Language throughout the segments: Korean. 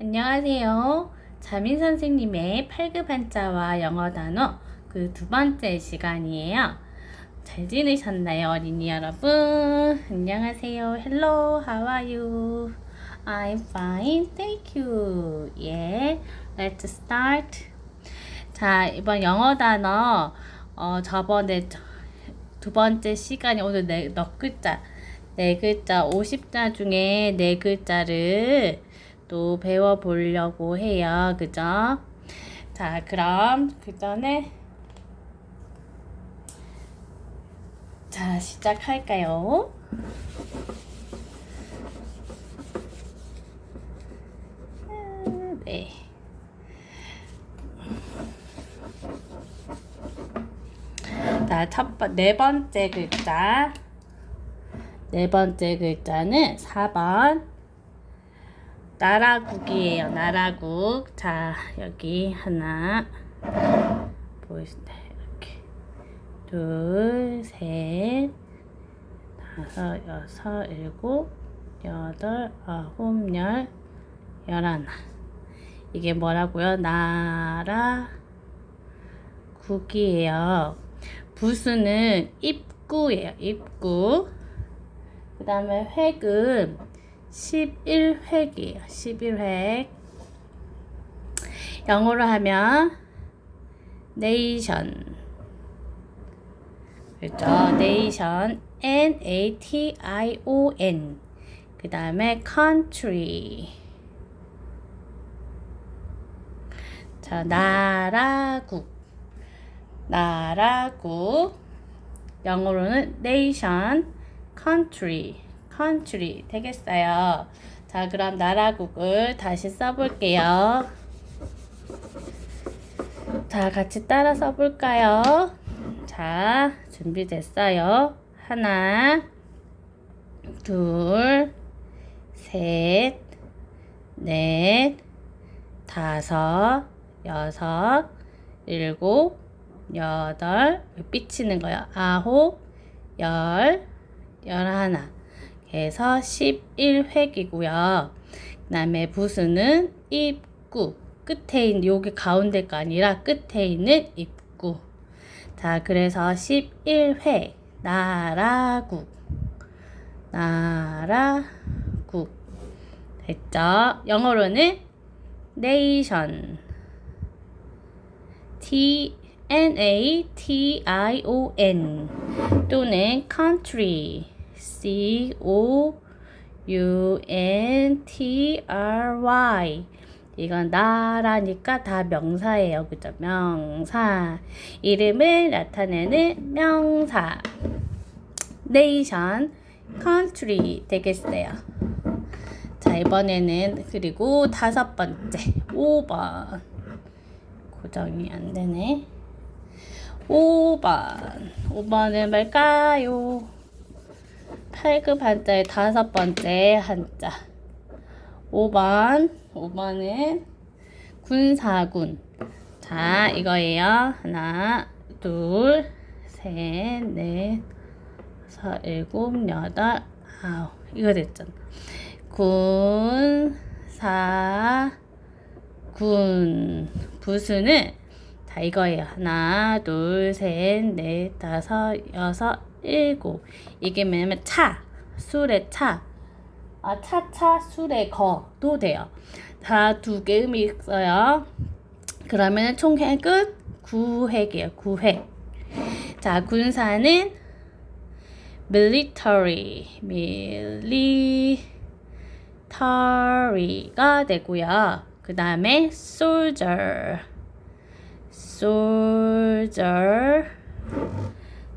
안녕하세요. 자민 선생님의 8급 한자와 영어 단어 그 두 번째 시간이에요. 잘 지내셨나요, 어린이 여러분? 안녕하세요. Hello, how are you? I'm fine, thank you. Yeah, let's start. 자, 이번 영어 단어, 어, 저번에 저- 두 번째 시간이 오늘 네, 넉 글자, 네 글자, 50자 중에 네 글자를 또 배워보려고 해요. 그죠? 자, 그럼 그 전에 자, 시작할까요? 음, 네. 자, 첫 번, 네 번째 글자. 네 번째 글자는 4번. 나라국이에요. 나라국. 자, 여기 하나. 보이시나요? 이렇게. 둘, 셋, 다섯, 여섯, 일곱, 여덟, 아홉, 열, 열하나. 이게 뭐라고요? 나라 국이에요. 부수는 입구예요. 입구. 그 다음에 획은 11획이에요. 11획. 영어로 하면 nation. 그렇죠. nation. N-A-T-I-O-N. 그 다음에 country. 자, 나라국. 나라국. 영어로는 nation, country, country 되겠어요. 자, 그럼 나라국을 다시 써볼게요. 자, 같이 따라 써볼까요? 자, 준비됐어요. 하나, 둘, 셋, 넷, 다섯, 여섯, 일곱, 여덟, 삐치는 거요. 아홉, 열, 열하나. 그래서 11획이고요. 그 다음에 부수는 입구. 끝에 있는, 여기 가운데가 아니라 끝에 있는 입구. 자, 그래서 11회. 나라국. 나라국. 됐죠? 영어로는 nation. T N A T I O N 또는 country C O U N T R Y 이건 나라니까 다 명사예요. 그죠? 명사. 이름을 나타내는 명사. nation, country 되겠어요. 자, 이번에는 그리고 다섯 번째 5번. 고정이 안 되네. 5번. 5번은 뭘까요? 8급 한자의 다섯 번째 한자. 5번. 5번은 군사군. 자, 이거예요. 하나, 둘, 셋, 넷, 다섯, 일곱, 여덟, 아홉. 이거 됐잖아. 군, 사, 군. 부수는 자 이거예요. 하나, 둘, 셋, 넷, 다섯, 여섯, 일곱. 이게 뭐냐면 차, 술의 차. 아, 차차 술의 거도 돼요. 다 두개 의미 있어요. 그러면 총 획은 9획이에요. 9획. 자, 군사는 military, military가 되고요. 그 다음에 soldier, soldier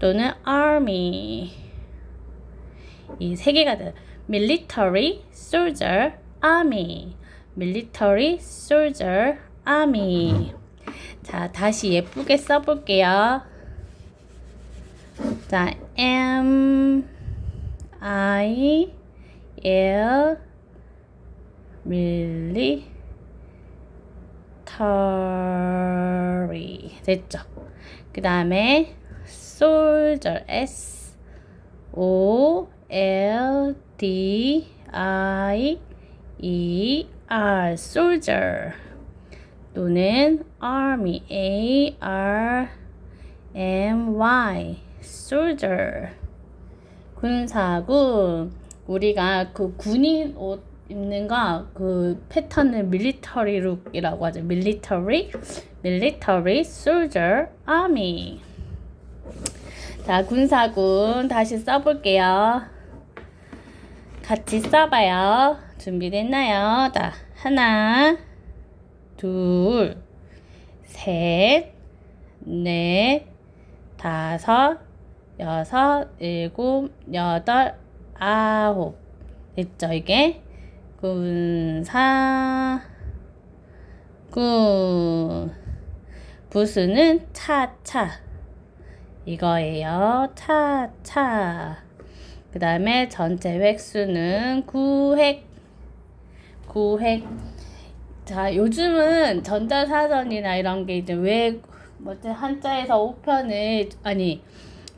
또는 army 이 세 개가 돼요. military, soldier, army, military, soldier, army. 자, 다시 예쁘게 써볼게요. 자, M, I, L, military. 됐죠? 그 다음에 soldier, S, O, L, D, I, E R soldier 또는 army A R M Y soldier 군사군 우리가 그 군인 옷 입는 거그 패턴을 military look이라고 하죠. military military soldier army 자 군사군 다시 써볼게요. 같이 써봐요. 준비됐나요? 자 하나 둘, 셋, 넷, 다섯, 여섯, 일곱, 여덟, 아홉. 됐죠, 이게? 군사, 군. 부수는 차차. 이거예요. 차 차. 그 다음에 전체 획수는 구획. 구획. 자, 요즘은 전자사전이나 이런 게 이제 왜, 뭐지, 한자에서 우편을, 아니,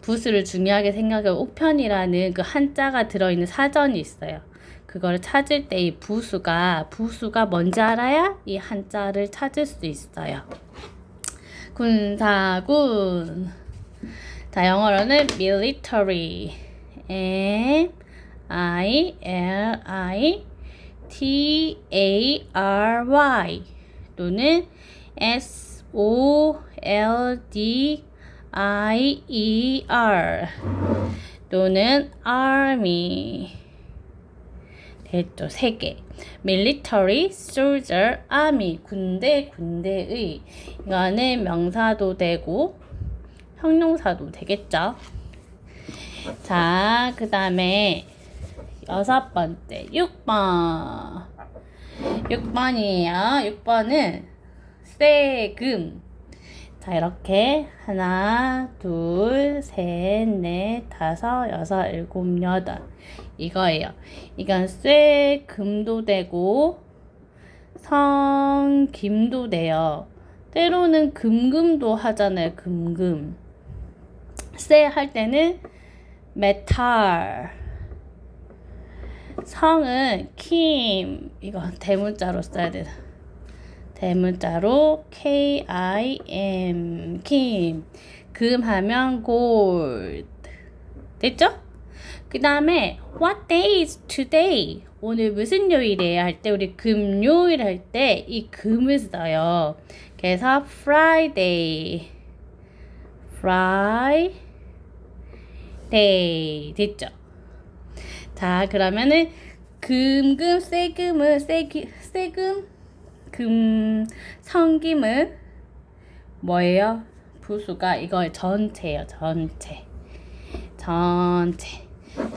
부수를 중요하게 생각해 우편이라는 그 한자가 들어있는 사전이 있어요. 그걸 찾을 때 이 부수가, 부수가 뭔지 알아야 이 한자를 찾을 수 있어요. 군사군. 자, 영어로는 military. M, I, L, I, T A R Y 또는 S O L D I E R 또는 Army 됐죠 세 개. Military, Soldier, Army 군대 군대의 이거는 명사도 되고 형용사도 되겠죠. 자, 그 다음에 여섯 번째, 6번. 6번이에요. 6번은 세금. 자, 이렇게 하나, 둘, 셋, 넷, 다섯, 여섯, 일곱, 여덟. 이거예요. 이건 쇠금도 되고 성김도 돼요. 때로는 금금도 하잖아요. 금금. 쇠할 때는 메탈. 성은 킴 이거 대문자로 써야 돼. 대문자로 K I M 킴. 금하면 골드. 됐죠? 그 다음에 What day is today? 오늘 무슨 요일이에요? 할 때 우리 금요일 할 때 이 금을 써요. 그래서 Friday. Friday. 됐죠? 자, 그러면은 금금 세금은 세기 세금 금 성김은 뭐예요? 부수가 이거 전체예요. 전체. 전체.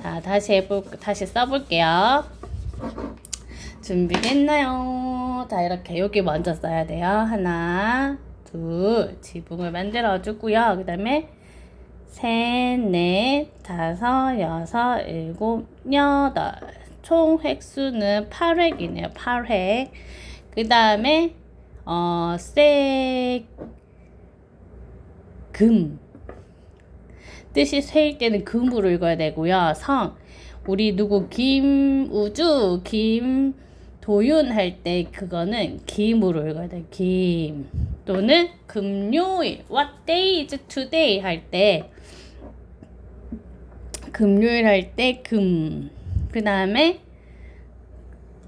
자, 다시 해볼 다시 써볼게요. 준비됐나요? 자, 이렇게 여기 먼저 써야 돼요. 하나, 둘, 지붕을 만들어 주고요. 그 다음에 셋, 넷, 다섯, 여섯, 일곱, 여덟. 총 획수는 8획이네요. 8획. 그 다음에, 어, 세, 금. 뜻이 쇠일 때는 금으로 읽어야 되고요. 성. 우리 누구 김우주, 김 도윤 할 때 그거는 김으로 읽어야 돼. 김. 또는 금요일. What day is today 할 때 금요일 할 때 금. 그 다음에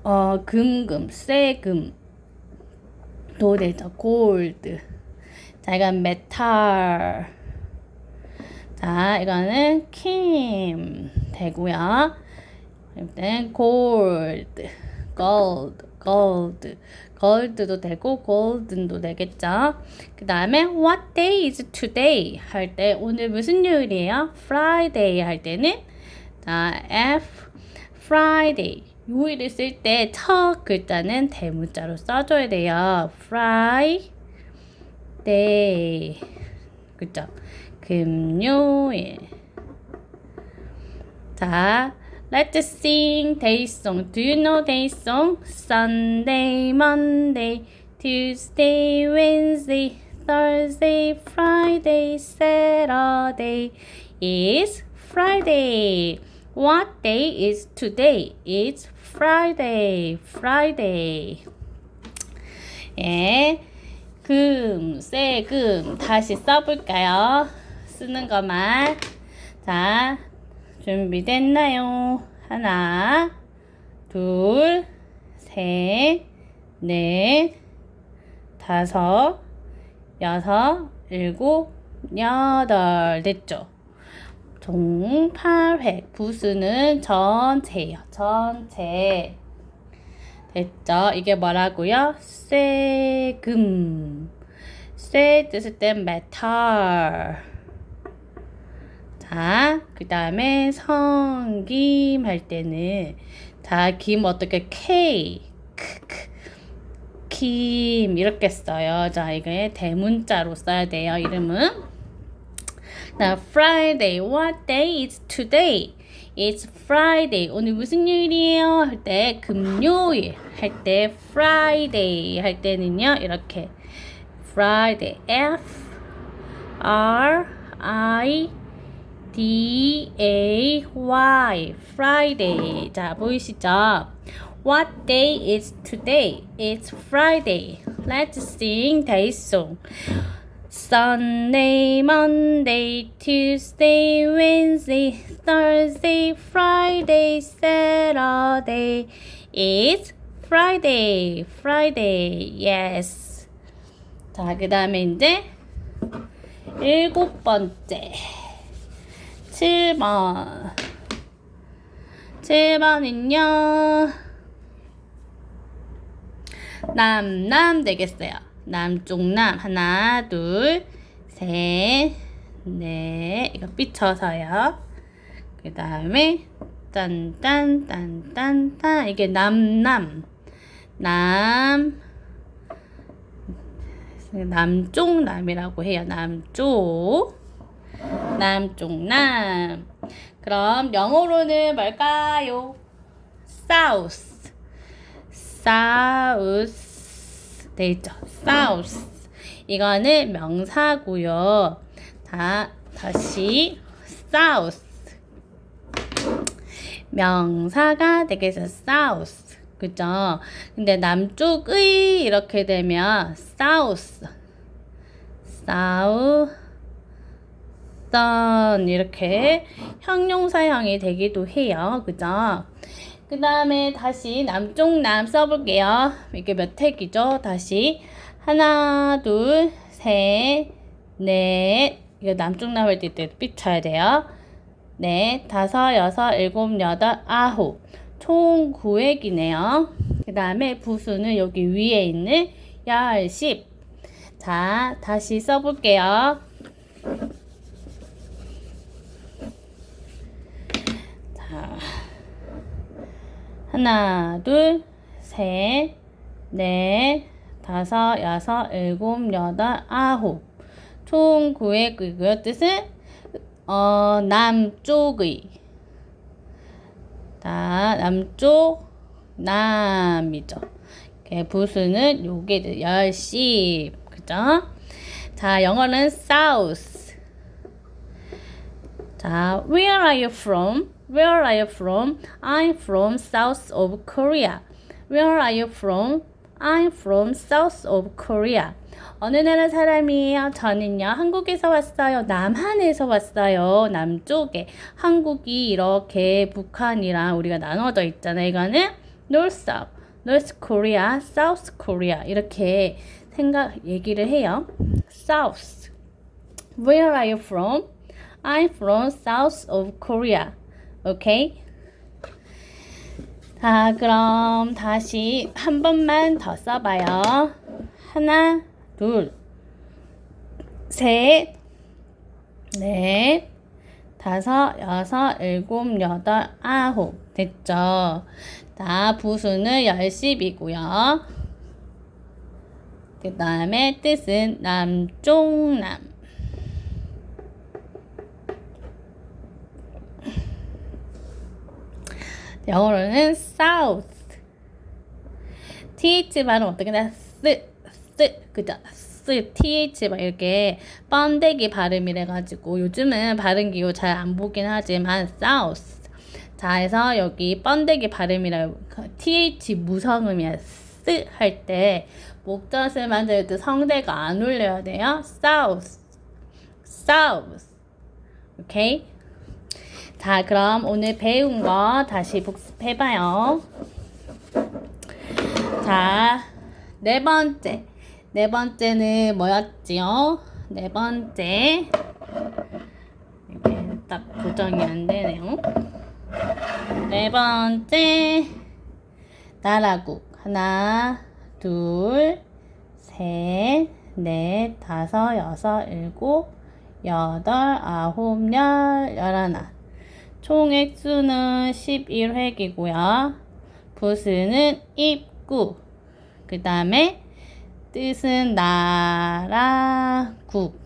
어 금금, 쇠금 도 되죠. 골드. 자, 이건 메탈. 자, 이거는 킴 되고요. 일단 골드, 골드, 골드. 골드도 되고 골든도 되겠죠. 그 다음에 what day is today 할 때 오늘 무슨 요일이에요? Friday 할 때는 자 F Friday 요일을 쓸 때 첫 글자는 대문자로 써줘야 돼요. Friday 그죠? 금요일 자 Let's sing day song. Do you know day song? Sunday, Monday, Tuesday, Wednesday, Thursday, Friday, Saturday is Friday. What day is today? It's Friday. Friday. 예. 금, 세, 금. 다시 써볼까요? 쓰는 것만. 자, 준비됐나요? 하나, 둘, 셋, 넷, 다섯, 여섯, 일곱, 여덟. 됐죠? 종 8획. 부수는 전체예요. 전체. 됐죠? 이게 뭐라고요? 쇠금. 쇠 뜻을 땐 metal. 자, 그 다음에 성김 할 때는 자, 김 어떻게 K, 크, 크, 김 이렇게 써요. 자, 이게 대문자로 써야 돼요. 이름은. 나 Friday. What day is today? It's Friday. 오늘 무슨 요일이에요? 할 때 금요일. 할 때 Friday. 할 때는요. 이렇게 Friday. F R I D A Y. Friday. 자, 보이시죠? What day is today? It's Friday. Let's sing day song. Sunday, Monday, Tuesday, Wednesday, Thursday, Friday, Saturday. It's Friday, Friday. Yes. 자, 그 다음에 이제 일곱 번째. 7번. 7번은요. 남, 남 되겠어요. 남쪽 남. 하나, 둘, 셋, 넷. 이거 삐쳐서요. 그 다음에 딴, 딴, 딴, 딴, 딴. 이게 남, 남. 남. 남쪽 남이라고 해요. 남쪽. 남쪽 남. 그럼 영어로는 뭘까요? south. south. 돼 있죠. south. 이거는 명사고요. 다 다시 south. 명사가 되겠어. south. 그죠? 근데 남쪽의 이렇게 되면 south. south. 던 이렇게 형용사형이 되기도 해요. 그죠? 그 다음에 다시 남쪽 남 써볼게요. 이게 몇 택이죠? 다시 하나, 둘, 셋, 넷. 이거 남쪽 남 할 때 삐쳐야 돼요. 넷, 다섯, 여섯, 일곱, 여덟, 아홉. 총 9획이네요. 그 다음에 부수는 여기 위에 있는 열, 십. 자, 다시 써볼게요. 자, 하나, 둘, 셋, 넷, 다섯, 여섯, 일곱, 여덟, 아홉. 총 9획이고요. 뜻은 어, 남쪽의 자, 남쪽 남이죠. 부수는 요게 열시 그죠? 자, 영어는 south. 자, where are you from? Where are you from? I'm from south of Korea. Where are you from? I'm from south of Korea. 어느 나라 사람이에요? 저는요, 한국에서 왔어요. 남한에서 왔어요. 남쪽에. 한국이 이렇게 북한이랑 우리가 나눠져 있잖아요. 이거는 North, South, North Korea, South Korea. 이렇게 생각, 얘기를 해요. South. Where are you from? I'm from South of Korea. Okay? 자, 그럼 다시 한 번만 더 써봐요. 하나, 둘, 셋, 넷, 다섯, 여섯, 일곱, 여덟, 아홉. 됐죠? 자, 부수는 열십이고요. 그 다음에 뜻은 남쪽남. 영어로는 south. th 발음 어떻게 나? 쓰, 쓰, 그죠? 쓰, th 막 이렇게 번데기 발음이래 가지고 요즘은 발음 기호 잘 안 보긴 하지만 south. 자, 해서 여기 번데기 발음이라 th 무성음이야. 쓰 할 때 목젖을 만들 때 성대가 안 울려야 돼요. south, south. 오케이? 자, 그럼 오늘 배운 거 다시 복습해봐요. 자, 네 번째. 네 번째는 뭐였지요? 네 번째. 이렇게 딱 고정이 안 되네요. 네 번째. 나라국. 하나, 둘, 셋, 넷, 다섯, 여섯, 일곱, 여덟, 아홉, 열, 열하나. 총 획수는 11획이고요. 부수는 입구. 그 다음에 뜻은 나라, 국.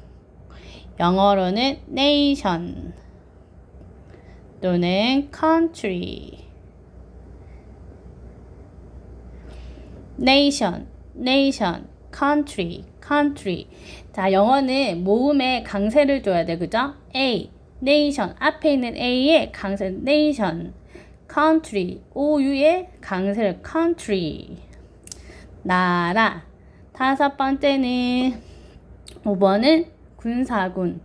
영어로는 nation 또는 country. nation, nation, country, country. 자, 영어는 모음에 강세를 줘야 돼. 그죠? A, nation. 앞에 있는 A에 강세, nation. country, OU에 강세를 country. 나라. 다섯 번째는 5번은 군사군.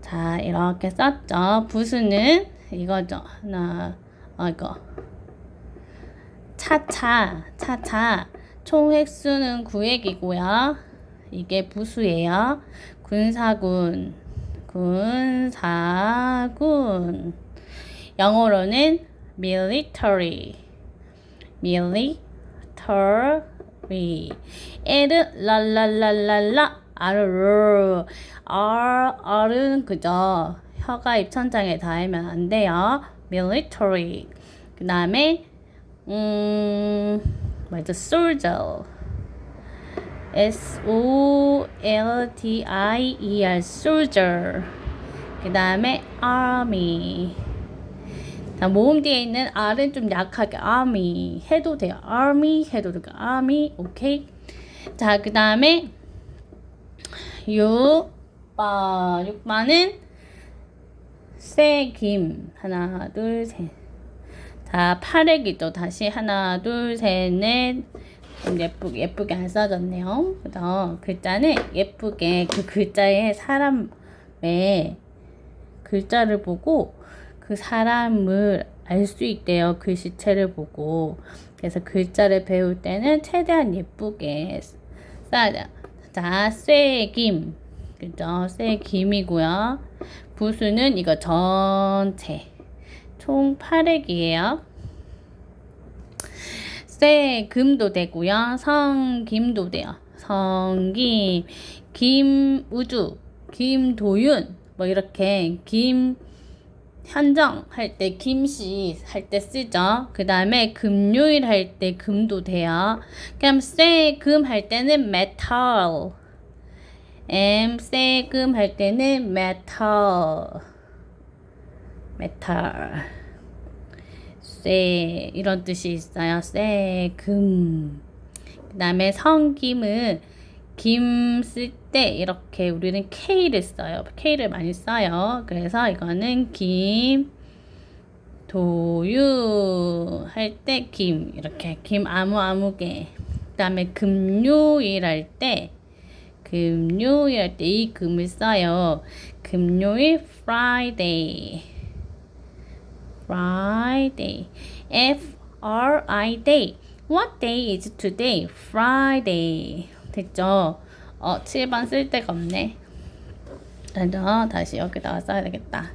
자, 이렇게 썼죠. 부수는 이거죠. 하나, 어, 이거. 차차, 차차. 총 획수는 9획이고요. 이게 부수예요. 군사군, 군사군. 영어로는 military, military. L은 랄랄랄랄라, R를, R, R은 그죠. 혀가 입천장에 닿으면 안 돼요. military. 그 다음에 음, 뭐죠? soldier. S O L T I E R soldier. 그 다음에 army. 자, 모음 뒤에 있는 R은 좀 약하게 army 해도 돼요. army 해도 되고 army 오케이. 자, 그 다음에 6번 6번은 쇠김 하나 둘 셋. 자, 팔액이죠. 다시 하나, 둘, 셋, 넷. 좀 예쁘게, 예쁘게 안 써졌네요. 그래서 글자는 예쁘게 그 글자의 사람의 글자를 보고 그 사람을 알 수 있대요. 글씨체를 보고. 그래서 글자를 배울 때는 최대한 예쁘게 써야. 자, 쇠김. 그죠? 쇠김이고요. 부수는 이거 전체. 총 8획이에요. 쇠금도 되고요. 성김도 돼요. 성김, 김우주, 김도윤, 뭐 이렇게 김 현정 할 때 김씨 할 때 쓰죠. 그 다음에 금요일 할 때 금도 돼요. 그럼 쇠금 할 때는 metal. M 쇠금 할 때는 metal. 메탈 쇠 이런 뜻이 있어요. 쇠, 금. 그 다음에 성김은 김 쓸 때 이렇게 우리는 K를 써요. K를 많이 써요. 그래서 이거는 김, 도유 할 때 김 이렇게 김 아무 아무개. 그 다음에 금요일 할 때 금요일 할 때 이 금을 써요. 금요일 Friday. Friday. F R I day. What day is today? Friday. 됐죠? 어, 7번 쓸 데가 없네. 그래서 다시 여기다가 써야 되겠다.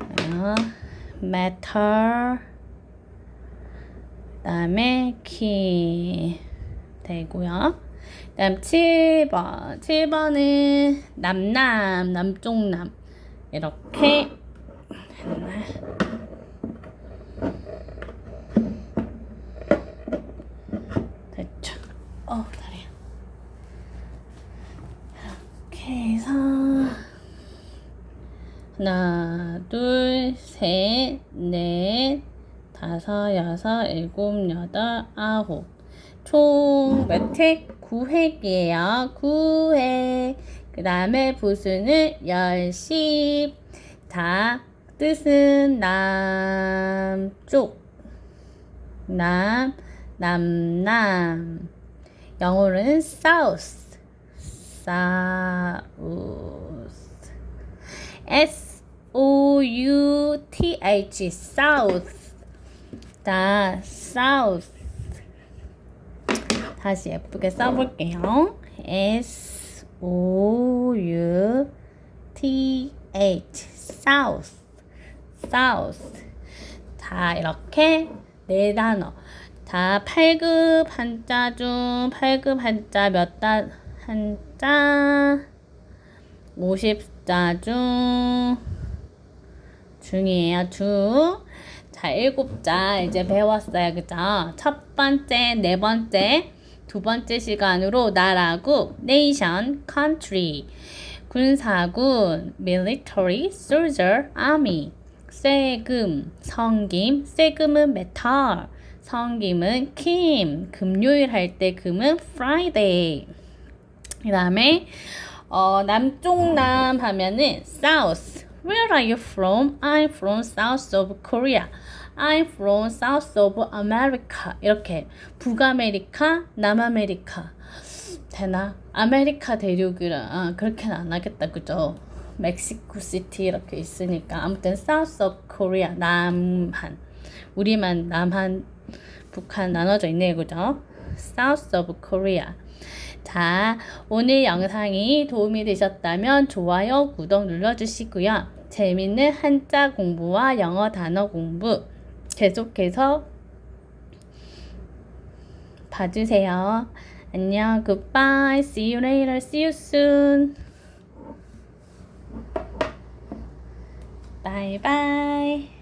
어, matter. 그 다음에 key. 되고요. 그 다음 7번. 7번은 남남, 남쪽남. 이렇게 했나? 됐죠. 어, 다리야. 이렇게 해서 하나, 둘, 셋, 넷, 다섯, 여섯, 일곱, 여덟, 아홉. 총 몇 획? 9획이에요. 9획. 그 다음에 부수는 열십. 자, 뜻은 남쪽. 남, 남남. 영어로는 south. south. S O U T H south. 자, south. 다시 예쁘게 써볼게요. S O U T H south. south. 자, 이렇게 네 단어. 자, 8급 한자 중 8급 한자 몇 단 한자 50자 중 중이에요. 중. 자, 일곱 자 이제 배웠어요. 그죠? 첫 번째, 네 번째, 두 번째 시간으로 나라국, nation, country, 군사군, military, soldier, army, 세금, 성김, 세금은 metal, 성김은 kim, 금요일 할 때 금은 friday. 그 다음에 어, 남쪽남 하면은 south. Where are you from? I'm from south of Korea. I'm from south of America. 이렇게 북아메리카, 남아메리카 되나? 아메리카 대륙이라 아, 그렇게는 안 하겠다, 그죠? 멕시코 시티 이렇게 있으니까 아무튼 south of Korea 남한 우리만 남한 북한 나눠져 있네요, 그죠? south of Korea. 자, 오늘 영상이 도움이 되셨다면 좋아요, 구독 눌러주시고요. 재밌는 한자 공부와 영어 단어 공부 계속해서 봐주세요. 안녕, goodbye, see you later, see you soon. Bye bye.